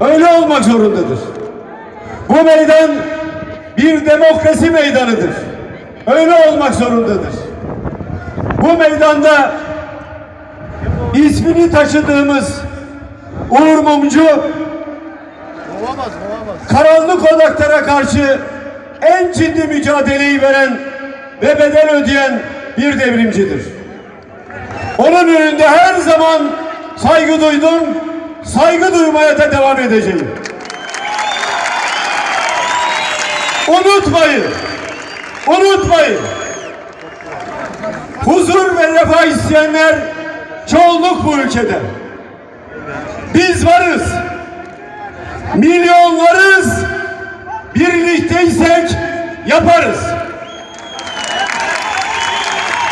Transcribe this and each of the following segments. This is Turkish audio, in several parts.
Öyle olmak zorundadır. Bu meydan bir demokrasi meydanıdır. Öyle olmak zorundadır. Bu meydanda ismini taşıdığımız Uğur Mumcu karanlık odaklara karşı en ciddi mücadeleyi veren ve bedel ödeyen bir devrimcidir. Onun önünde her zaman saygı duydum, saygı duymaya da devam edeceğim. Unutmayın, unutmayın. Huzur ve refah isteyenler çoğunluk bu ülkede. Biz varız. Milyonlarız. Birlikteysek yaparız.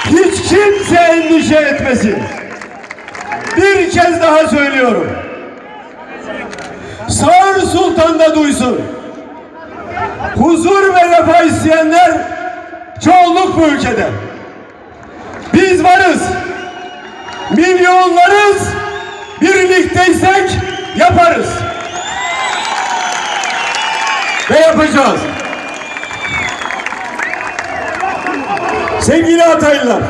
Hiç kimse endişe etmesin. Bir kez daha söylüyorum. Sağır Sultan da duysun. Huzur ve refah isteyenler çoğunluk bu ülkede. Biz varız. Milyonlarız. Birlikteysek yaparız. Ve yapacağız. Sevgili Hataylılar.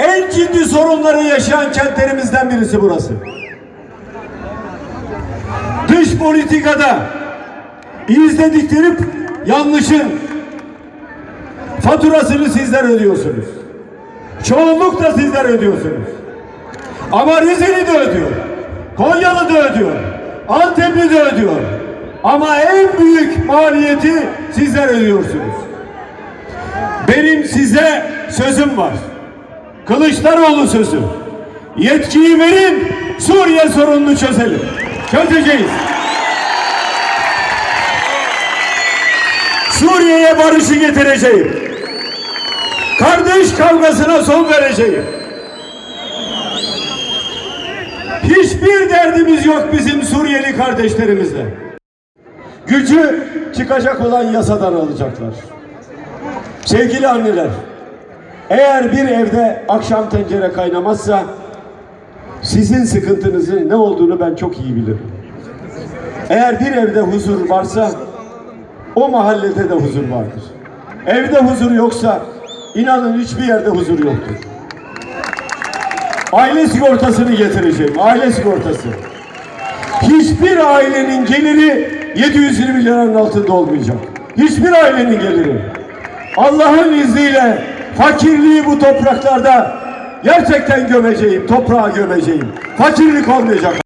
En ciddi sorunları yaşayan kentlerimizden birisi burası. Dış politikada izledikleri yanlışın faturasını sizler ödüyorsunuz. Çoğunluk da sizler ödüyorsunuz. Ama Rizeli de ödüyor. Konyalı da ödüyor. Antepli de ödüyor. Ama en büyük maliyeti sizler ödüyorsunuz. Benim size sözüm var. Kılıçdaroğlu sözü. Yetkiyi verin, Suriye sorununu çözelim. Çözeceğiz. Suriye'ye barışı getireceğim. Kardeş kavgasına son vereceğim. Hiçbir derdimiz yok bizim Suriyeli kardeşlerimizle. Gücü çıkacak olan yasadan alacaklar. Sevgili anneler, eğer bir evde akşam tencere kaynamazsa sizin sıkıntınızın ne olduğunu ben çok iyi bilirim. Eğer bir evde huzur varsa o mahallede de huzur vardır. Evde huzur yoksa inanın hiçbir yerde huzur yoktur. Aile sigortasını getireceğim. Aile sigortası. Hiçbir ailenin geliri 720 liranın altında olmayacak. Hiçbir ailenin geliri. Allah'ın izniyle fakirliği bu topraklarda gerçekten gömeceğim, toprağa gömeceğim. Fakirlik olmayacak